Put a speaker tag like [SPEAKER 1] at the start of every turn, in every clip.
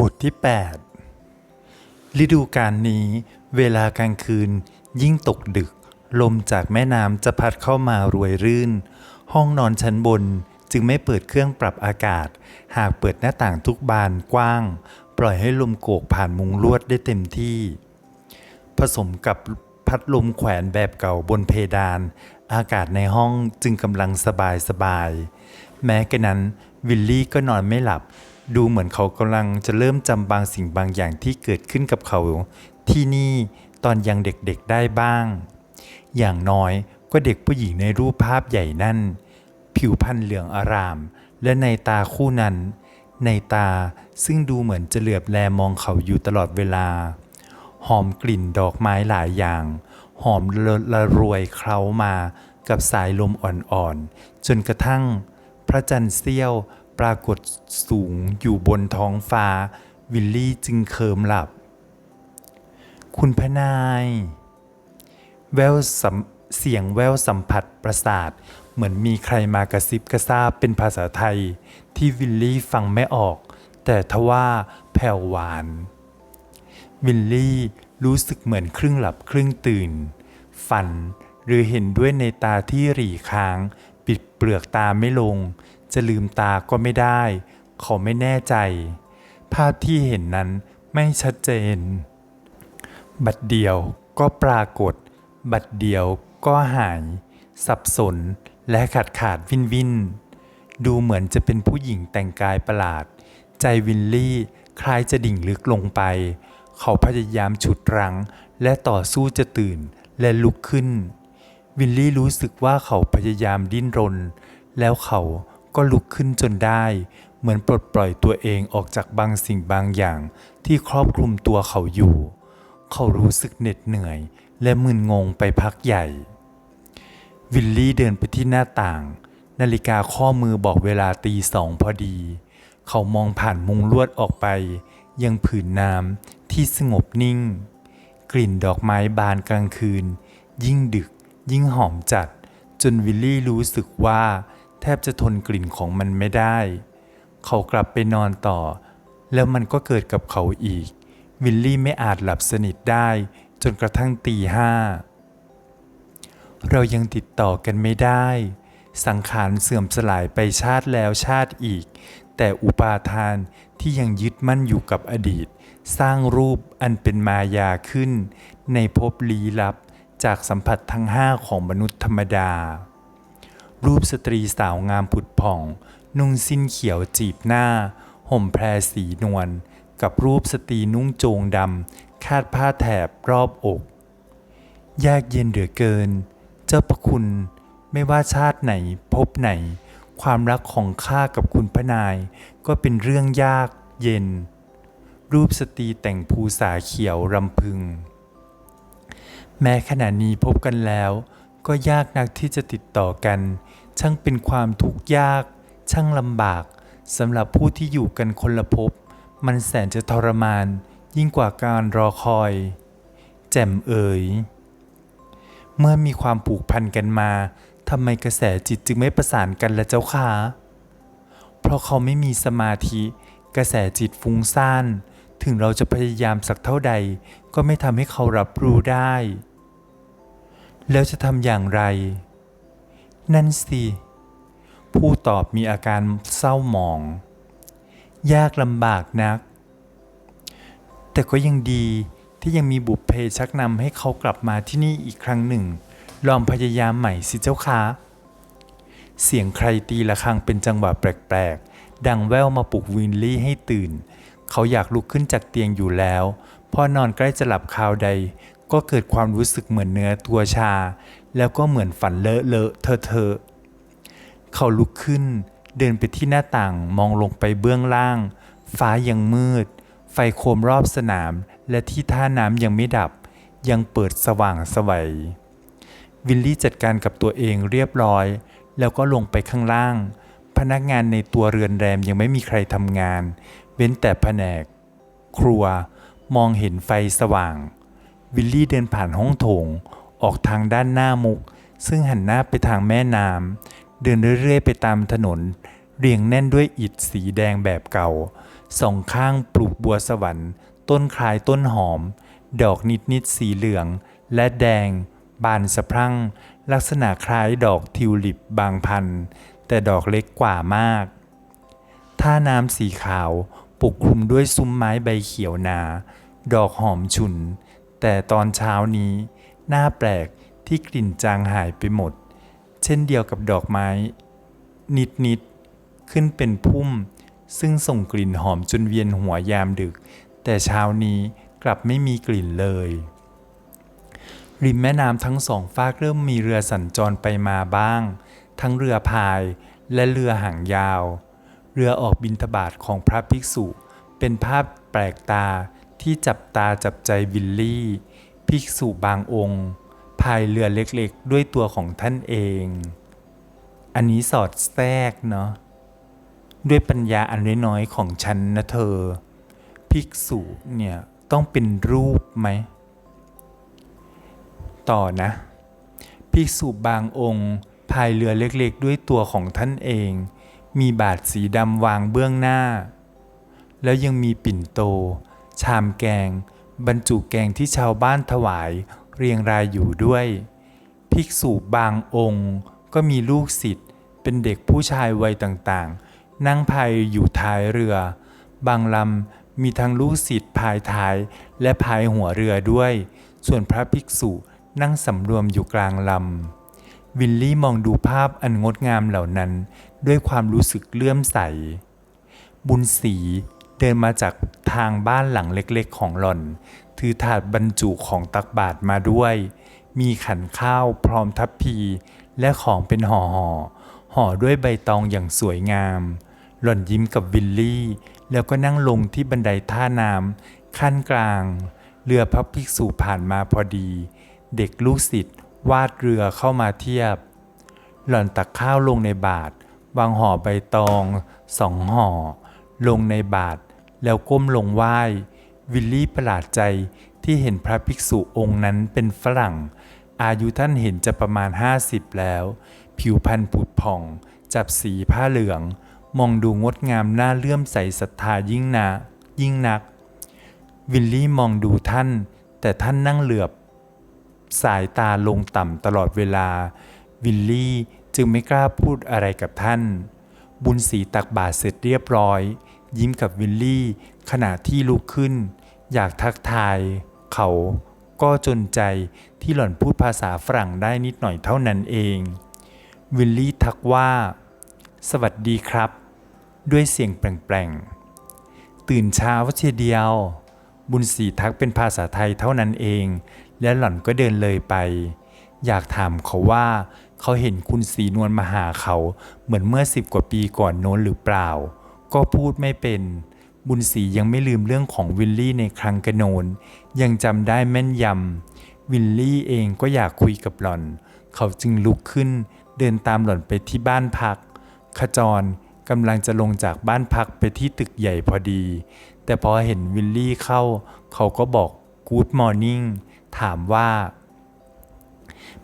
[SPEAKER 1] บทที่ 8 ฤดูกาลนี้เวลากลางคืนยิ่งตกดึก ลมจากแม่น้ำจะพัดเข้ามารวยรื่น ห้องนอนชั้นบนจึงไม่เปิดเครื่องปรับอากาศ หากเปิดหน้าต่างทุกบานกว้าง ปล่อยให้ลมโกกผ่านมุงลวดได้เต็มที่ ผสมกับพัดลมแขวนแบบเก่าบนเพดาน อากาศในห้องจึงกำลังสบายสบาย แม้กระนั้นวิลลี่ก็นอนไม่หลับ ดูเหมือนเขากำลังจะเริ่มจำบางสิ่งบางอย่างที่เกิดขึ้นกับเขา ที่นี่ตอนยังเด็กๆได้บ้าง อย่างน้อยก็เด็กผู้หญิงในรูปภาพใหญ่นั่น ผิวพรรณเหลืองอาราม และในตาคู่นั้น ในตาซึ่งดูเหมือนจะเหลือบแลมองเขาอยู่ตลอดเวลา หอมกลิ่นดอกไม้หลายอย่าง หอมละละรวยเคล้ามากับสายลมอ่อนๆ จนกระทั่ง พระจันทร์เสี้ยว ปรากฏสูงอยู่บนท้องฟ้า วิลลี่จึงเคิมหลับ คุณพนาย แววเสียงแววสัมผัสประสาท เหมือนมีใครมากระซิบกระซาบเป็นภาษาไทย ที่วิลลี่ฟังไม่ออก แต่ทว่าแผ่วหวาน วิลลี่รู้สึกเหมือนครึ่งหลับครึ่งตื่น ฝันหรือเห็นด้วยในตาที่หรี่ค้าง ปิดเปลือกตาไม่ลง จะลืมตาก็ไม่ได้ เขาไม่แน่ใจ ภาพที่เห็นนั้นไม่ชัดเจน บัดเดียวก็ปรากฏ บัดเดียวก็หาย สับสนและขาดขาดวินวิน ดูเหมือนจะเป็นผู้หญิงแต่งกายประหลาด ใจวินลี่คล้ายจะดิ่งลึกลงไป เขาพยายามฉุดรั้ง และต่อสู้จะตื่นและลุกขึ้น วินลี่รู้สึกว่าเขาพยายามดิ้นรน แล้วเขา ก็ลุกขึ้นจนได้ เหมือนปลดปล่อยตัวเองออกจากบางสิ่งบางอย่างที่ครอบคลุมตัวเขาอยู่ เขารู้สึกเหน็ดเหนื่อย และมึนงงไปพักใหญ่ วิลลี่เดินไปที่หน้าต่าง นาฬิกาข้อมือบอกเวลาตีสองพอดี เขามองผ่านมุงลวดออกไป ยังผืนน้ำที่สงบนิ่ง กลิ่นดอกไม้บานกลางคืน ยิ่งดึกยิ่งหอมจัด จนวิลลี่รู้สึกว่า แทบจะทนกลิ่นของมันไม่ได้ เขากลับไปนอนต่อ แล้วมันก็เกิดกับเขาอีก วิลลี่ไม่อาจหลับสนิทได้จนกระทั่งตีห้า เรายังติดต่อกันไม่ได้ สังขารเสื่อมสลายไปชาติแล้วชาติอีก แต่อุปาทานที่ยังยึดมั่นอยู่กับอดีต สร้างรูปอันเป็นมายาขึ้น ในภพลี้ลับจากสัมผัสทั้งห้าของมนุษย์ธรรมดา รูปสตรีสาวงามผุดผ่อง นุ่งสิ้นเขียวจีบหน้า ห่มแพรสีนวลกับรูปสตรีนุ่งโจงดำคาดผ้าแถบรอบอกยากเย็นเหลือเกิน เจ้าประคุณไม่ว่าชาติไหนพบไหน ความรักของข้ากับคุณพระนาย ก็เป็นเรื่องยากเย็น รูปสตรีแต่งภูษาเขียวรำพึง แม้ขณะนี้พบกันแล้ว ก็ยากนักที่จะติดต่อกัน ช่างเป็นความทุกข์ยาก ช่างลำบากสำหรับผู้ที่อยู่กันคนละภพมันแสนจะทรมาน ยิ่งกว่าการรอคอย แจ่มเอ๋ยเมื่อมีความผูกพันกันมาทำไมกระแสจิตจึงไม่ประสานกันละเจ้าค่ะเพราะเขาไม่มีสมาธิ กระแสจิตฟุ้งซ่าน ถึงเราจะพยายามสักเท่าใด ก็ไม่ทำให้เขารับรู้ได้ แล้วจะทำอย่างไร นั่นสิ ผู้ตอบมีอาการเศร้าหมอง ยากลำบากนัก แต่ก็ยังดีที่ยังมีบุพเพชักนำให้เขากลับมาที่นี่อีกครั้งหนึ่ง ลองพยายามใหม่สิเจ้าคะเสียงใครตีระฆังเป็นจังหวะแปลกๆ ดังแว่วมาปลุกวินลี่ให้ตื่น เขาอยากลุกขึ้นจากเตียงอยู่แล้ว พอนอนใกล้จะหลับคราวใด ก็เกิดความรู้สึกเหมือนเนื้อตัวชา แล้วก็เหมือนฝันเลอะเลอะเทอเทอเขาลุกขึ้น เดินไปที่หน้าต่างมองลงไปเบื้องล่าง ฟ้ายังมืด ไฟโคมรอบสนาม และที่ท่าน้ำยังไม่ดับ ยังเปิดสว่างสวัยวิลลี่จัดการกับตัวเองเรียบร้อย แล้วก็ลงไปข้างล่าง พนักงานในตัวเรือนแรมยังไม่มีใครทำงาน เว้นแต่แผนก ครัวมองเห็นไฟสว่าง วิลลี่เดินผ่านห้องโถง ออกทางด้านหน้ามุก ซึ่งหันหน้าไปทางแม่น้ำเดินเรื่อยๆไปตามถนน เรียงแน่นด้วยอิฐสีแดงแบบเก่าสองข้างปลูกบัวสวรรค์ ต้นคลายต้นหอม ดอกนิดๆสีเหลือง และแดง บานสะพรั่ง ลักษณะคล้ายดอกทิวลิปบางพันธุ์แต่ดอกเล็กกว่ามาก ท่าน้ำสีขาวปกคลุมด้วยซุ้มไม้ใบเขียวนา ดอกหอมฉุน แต่ตอนเช้านี้น่าแปลกที่กลิ่นจางหายไปหมด เช่นเดียวกับดอกไม้ นิดๆขึ้นเป็นพุ่ม ซึ่งส่งกลิ่นหอมจนเวียนหัวยามดึก แต่เช้านี้กลับไม่มีกลิ่นเลย ริมแม่น้ำทั้งสองฝากเริ่มมีเรือสัญจรไปมาบ้าง ทั้งเรือพายและเรือหางยาว เรือออกบินทบาทของพระภิกษุ เป็นภาพแปลกตา ที่จับตาจับใจวิลลี่ ภิกษุบางองค์พายเรือเล็กๆ ด้วยตัวของท่านเอง อันนี้สอดแทรกเนาะด้วยปัญญาอันน้อยๆของฉันนะเธอ ภิกษุเนี่ยต้องเป็นรูปไหม ต่อนะ ภิกษุบางองค์พายเรือเล็กๆ ด้วยตัวของท่านเอง มีบาทสีดำวางเบื้องหน้า แล้วยังมีปิ่นโต ชามแกง บรรจุแกงที่ชาวบ้านถวาย เรียงรายอยู่ด้วย ภิกษุบางองค์ ก็มีลูกศิษย์เป็นเด็กผู้ชายวัยต่างๆ นั่งพายอยู่ท้ายเรือ บางลำมีทั้งลูกศิษย์พายท้ายและพายหัวเรือด้วย ส่วนพระภิกษุนั่งสำรวมอยู่กลางลำ วิลลี่มองดูภาพอันงดงามเหล่านั้น ด้วยความรู้สึกเลื่อมใส บุญศรี เดินมาจากทางบ้านหลังเล็กๆของหล่อน ถือถาดบรรจุของตักบาตรมาด้วย มีขันข้าวพร้อมทัพพีและของเป็นห่อห่อๆห่อด้วยใบตองอย่างสวยงาม หล่อนยิ้มกับวิลลี่ แล้วก็นั่งลงที่บันไดท่าน้ำขั้นกลาง เรือพระภิกษุผ่านมาพอดี เด็กลูกศิษย์วาดเรือเข้ามาเทียบ หล่อนตักข้าวลงในบาตรวางห่อใบตองสองห่อลงในบาตร แล้วก้มลงไหว้ วิลลี่ประหลาดใจที่เห็นพระภิกษุองค์นั้นเป็นฝรั่ง อายุท่านเห็นจะประมาณ 50 แล้ว ผิวพรรณผุดผ่อง จับสีผ้าเหลือง มองดูงดงามน่าเลื่อมใสศรัทธายิ่งนะยิ่งนัก วิลลี่มองดูท่าน แต่ท่านนั่งเหลือบ สายตาลงต่ำตลอดเวลา วิลลี่จึงไม่กล้าพูดอะไรกับท่าน บุญศรีตักบาตรเสร็จเรียบร้อย ยิ้มกับวิลลี่ ขณะที่ลุกขึ้น อยากทักทาย เขาก็จนใจที่หล่อนพูดภาษาฝรั่งได้นิดหน่อยเท่านั้นเอง วิลลี่ทักว่า สวัสดีครับ ด้วยเสียงแปลงๆ ตื่นเช้าเชียเดียว บุญศรีทักเป็นภาษาไทยเท่านั้นเอง และหล่อนก็เดินเลยไป อยากถามเขาว่าเขาเห็นคุณสีนวลมาหาเขาเหมือนเมื่อสิบกว่าปีก่อนโน้นหรือเปล่า ก็พูดไม่เป็น บุญศรียังไม่ลืมเรื่องของวิลลี่ในครั้งกระโนน ยังจำได้แม่นยำ วิลลี่เองก็อยากคุยกับหล่อน เขาจึงลุกขึ้น เดินตามหล่อนไปที่บ้านพัก ขจรกำลังจะลงจากบ้านพักไปที่ตึกใหญ่พอดี แต่พอเห็นวิลลี่เข้า เขาก็บอก Good Morning ถามว่า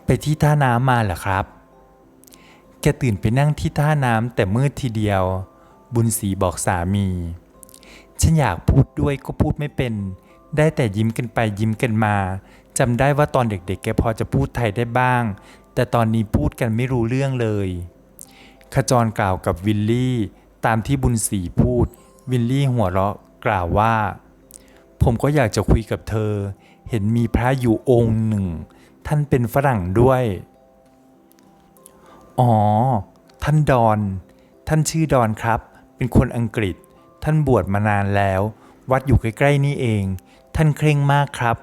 [SPEAKER 1] ไปที่ท่าน้ำมาเหรอครับ แกตื่นไปนั่งที่ท่าน้ำแต่มืดทีเดียว บุญศรีบอกสามี ฉันอยากพูดด้วยก็พูดไม่เป็น ได้แต่ยิ้มกันไปยิ้มกันมาจำได้ว่าตอนเด็กๆ แกพอจะพูดไทยได้บ้าง แต่ตอนนี้พูดกันไม่รู้เรื่องเลย ขจรกล่าวกับวิลลี่ ตามที่บุญศรีพูด วิลลี่หัวเราะกล่าวว่า ผมก็อยากจะคุยกับเธอ เห็นมีพระอยู่องค์หนึ่ง ท่านเป็นฝรั่งด้วย อ๋อ ท่านดอน ท่านชื่อดอนครับ เป็นคนอังกฤษ ท่านบวชมานานแล้ว วัดอยู่ใกล้ๆนี่เอง ท่านเคร่งมากครับ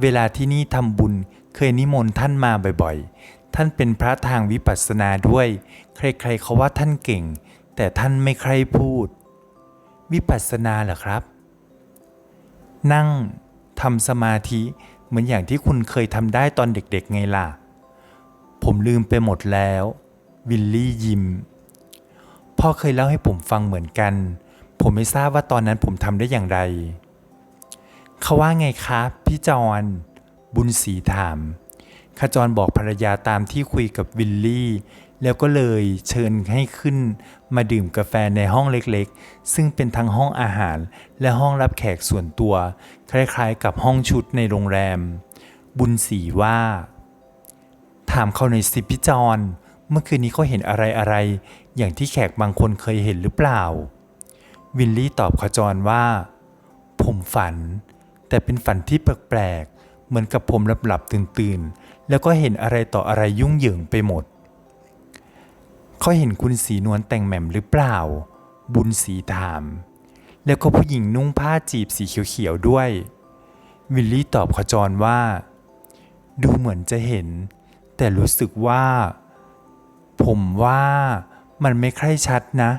[SPEAKER 1] เวลาที่นี่ทำบุญเคยนิมนต์ท่านมาบ่อยๆ ท่านเป็นพระทางวิปัสสนาด้วย ใครๆเขาว่าท่านเก่ง แต่ท่านไม่ใครพูด วิปัสสนาเหรอครับ นั่งทำสมาธิเหมือนอย่างที่คุณเคยทำได้ตอนเด็กๆไงล่ะ ผมลืมไปหมดแล้ว วิลลี่ยิ้ม พ่อเคยเล่าให้ผมฟังเหมือนกัน ผมไม่ทราบว่าตอนนั้นผมทำได้อย่างไร เขาว่าไงครับพี่จอนบุญศรีถามขจรบอกภรรยาตามที่คุยกับวิลลี่ แล้วก็เลยเชิญให้ขึ้นมาดื่มกาแฟในห้องเล็กๆ ซึ่งเป็นทั้งห้องอาหารและห้องรับแขกส่วนตัว คล้ายๆ กับห้องชุดในโรงแรม บุญศรีว่า ถามเขาหน่อยสิพี่จอน เมื่อคืนนี้เขาเห็นอะไรอะไร อย่างที่แขกบางคนเคยเห็นหรือเปล่า วินลี่ตอบขจรว่า ผมฝัน แต่เป็นฝันที่แปลกๆ เหมือนกับผมหลับๆตื่นๆ แล้วก็เห็นอะไรต่ออะไรยุ่งเหยิงไปหมด เขาเห็นคุณสีนวลแต่งแหม่มหรือเปล่า บุญสีถาม แล้วก็ผู้หญิงนุ่งผ้าจีบสีเขียวๆด้วย วิลลี่ตอบขจรว่า ดูเหมือนจะเห็น แต่รู้สึกว่า ผมว่ามันไม่ใคร่ชัดนะ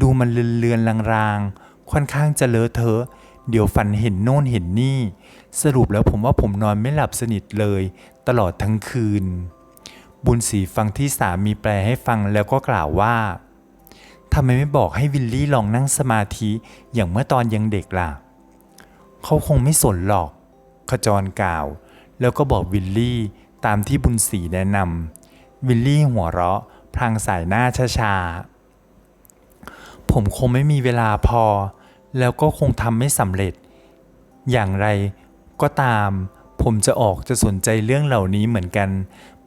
[SPEAKER 1] ดูมันเลือนๆลางๆ ค่อนข้างจะเลอะเทอะเดี๋ยวฝันเห็นโน่นเห็นนี่ สรุปแล้วผมว่าผมนอนไม่หลับสนิทเลย ตลอดทั้งคืน บุญศรีฟังที่สามีแปลให้ฟังแล้วก็กล่าวว่าทำไมไม่บอกให้วิลลี่ลองนั่งสมาธิอย่างเมื่อตอนยังเด็กล่ะ เขาคงไม่สนหรอก ขจรกล่าว แล้วก็บอกวิลลี่ตามที่บุญศรีแนะนำ วิลลี่หัวเราะ พลางสายหน้าช้าๆ ผมคงไม่มีเวลาพอ แล้วก็คงทำไม่สำเร็จ อย่างไรก็ตาม ผมจะออกจะสนใจเรื่องเหล่านี้เหมือนกัน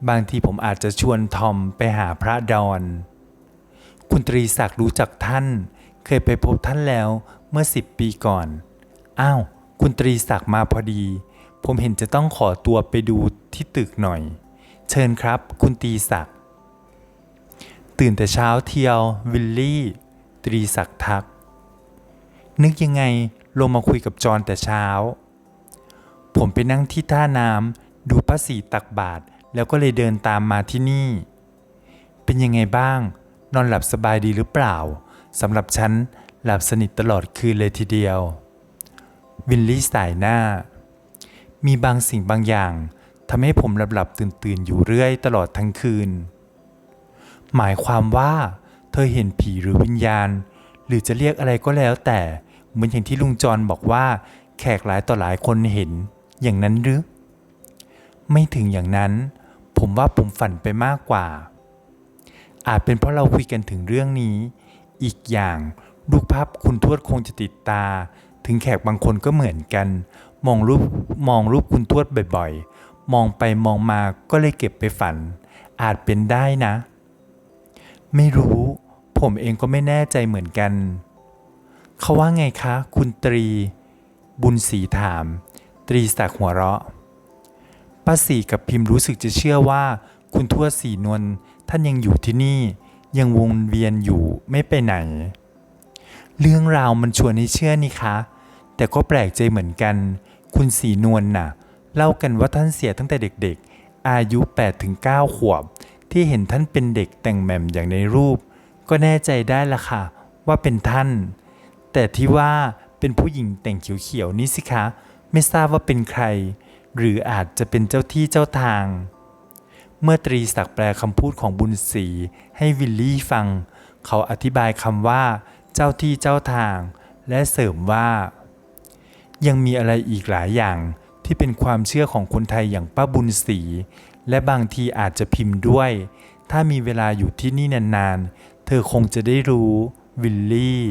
[SPEAKER 1] บางทีผมอาจจะชวนทอมไปหาพระดอน คุณตรีศักดิ์รู้จักท่าน เคยไปพบท่านแล้วเมื่อสิบปีก่อน อ้าว คุณตรีศักดิ์มาพอดี ผมเห็นจะต้องขอตัวไปดูที่ตึกหน่อย เชิญครับ คุณตีศักดิ์ตื่นแต่เช้าเที่ยววิลลี่ ตรีศักดิ์ทัก นึกยังไงลงมาคุยกับจอนแต่เช้า ผมไปนั่งที่ท่าน้ำดูป้าสีตักบาตรแล้วก็เลยเดินตามมาที่นี่ เป็นยังไงบ้าง นอนหลับสบายดีหรือเปล่าสำหรับฉันหลับสนิทตลอดคืนเลยทีเดียว วินลี่สายหน้า มีบางสิ่งบางอย่าง ทำให้ผมหลับหลับตื่นตื่นอยู่เรื่อยตลอดทั้งคืน หมายความว่า เธอเห็นผีหรือวิญญาณ หรือจะเรียกอะไรก็แล้วแต่เหมือนอย่างที่ลุงจรบอกว่า แขกหลายต่อหลายคนเห็น อย่างนั้นหรือ ไม่ถึงอย่างนั้น ผมว่าผมฝันไปมากกว่า อาจเป็นเพราะเราคุยกันถึงเรื่องนี้ อีกอย่างรูปภาพคุณทวดคงจะติดตา ถึงแขกบางคนก็เหมือนกัน มองรูปมองรูปคุณทวดบ่อยๆ มองไปมองมาก็เลยเก็บไปฝัน อาจเป็นได้นะ ไม่รู้ผมเองก็ไม่แน่ใจเหมือนกัน เขาว่าไงคะ คุณตรี บุญศรีถาม ตรีศักหัวเราะป้าสีกับพิมพ์รู้สึกจะเชื่อว่า คุณทวดสีนวลท่านยังอยู่ที่นี่ ยังวนเวียนอยู่ไม่ไปไหน เรื่องราวมันชวนให้เชื่อนี่คะ แต่ก็แปลกใจเหมือนกัน คุณสีนวลน่ะ เล่ากันว่าท่านเสียตั้งแต่เด็กๆ อายุ 8-9 ขวบ ที่เห็นท่านเป็นเด็กแต่งแหม่มอย่างในรูป ก็แน่ใจได้ละค่ะ ว่าเป็นท่าน แต่ที่ว่าเป็นผู้หญิงแต่งเขียวๆนี่สิคะ ไม่ทราบว่าเป็นใคร หรืออาจจะเป็นเจ้าที่เจ้าทาง เมื่อตรีศักแปลคำพูดของบุญศรีให้วิลลี่ฟัง เขาอธิบายคำว่า เจ้าที่เจ้าทาง และเสริมว่า ยังมีอะไรอีกหลายอย่าง ที่เป็นความเชื่อของคนไทยอย่างป้าบุญศรีและบางทีอาจจะพิมพ์ด้วย ถ้ามีเวลาอยู่ที่นี่นานๆ เธอคงจะได้รู้วิลลี่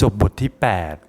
[SPEAKER 1] จบบทที่ 8